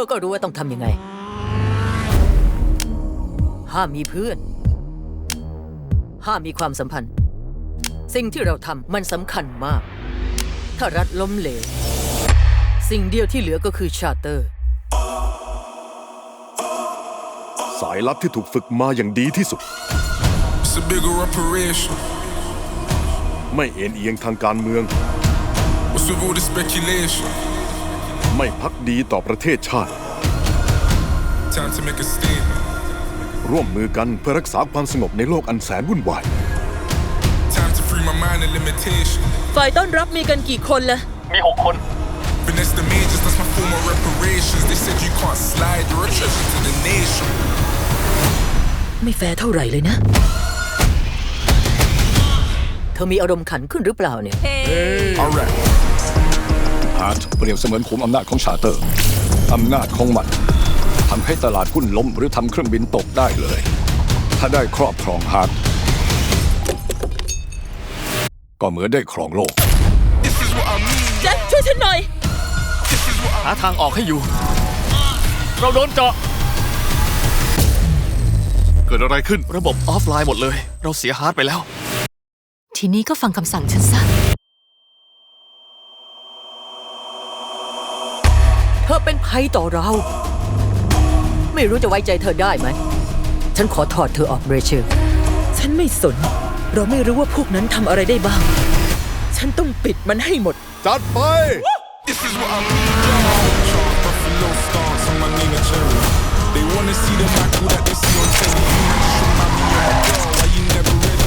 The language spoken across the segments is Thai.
อก็รู้ว่าต้องทำยังไง ห้ามมีเพื่อน ห้ามมีความสัมพันธ์ สิ่งที่เราทำมันสำคัญมาก ถ้ารัฐล้มเหลว สิ่งเดียวที่เหลือก็คือชาร์เตอร์ สายลับที่ถูกฝึกมาอย่างดีที่สุด It's a bigger operation. ไม่เอ็นเอียงทางการเมือง What's with all the speculation? ไม่พักดีต่อประเทศชาติ Time to make a statement. ร่วมมือกันเพื่อรักษาความสงบในโลกอันแสนวุ่นวาย Time to free my mind of limitation. ฝ่ายต้อนรับมีกันกี่คนละ Finesse the majors, that's my form of reparations. They said you can't slide, you're a treasure to the nation. ไม่แฟร์เท่าไหร่เลยนะ เธอมีอารมณ์ขันขึ้นหรือเปล่าเนี่ย Alright. ฮาร์ดเปรียบเสมือนขุมอำนาจของชาร์เตอร์ อำนาจของมันทำให้ตลาดหุ้นล้มหรือทำเครื่องบินตกได้เลย ถ้าได้ครอบครองฮาร์ดก็เหมือนได้ครองโลก This is what I mean. แจ็คช่วยฉันหน่อย หาทางออกให้อยู่ เราโดนเจาะ เกิดอะไรขึ้น ระบบออฟไลน์หมดเลย เราเสียฮาร์ดไปแล้ว ทีนี้ก็ฟังคำสั่งฉันซะ เธอเป็นภัยต่อเรา ไม่รู้จะไว้ใจเธอได้ไหม ฉันขอถอดเธอออกเรเชลฉันไม่สน เราไม่รู้ว่าพวกนั้นทำอะไรได้บ้าง ฉันต้องปิดมันให้หมด จัดไป This is what I mean. Charles Buffalo stance on my Nina Cherry. They wanna see the Michael that they see on telly. You just remind me of a girl. Why you never ready?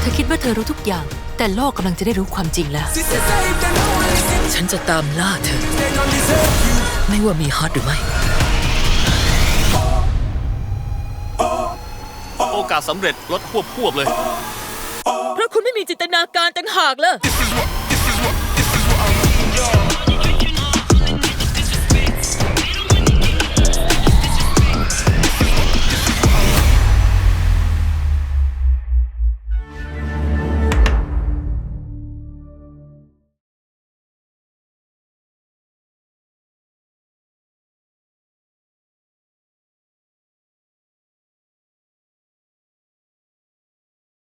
เธอคิดว่าเธอรู้ทุกอย่าง แต่โลกกำลังจะได้รู้ความจริงแล้ว ฉันจะตามล่าเธอ ไม่ว่ามีฮาร์ดหรือไม่ โอกาสสำเร็จลดควบควบเลย เพราะคุณไม่มีจินตนาการต่างหากเลย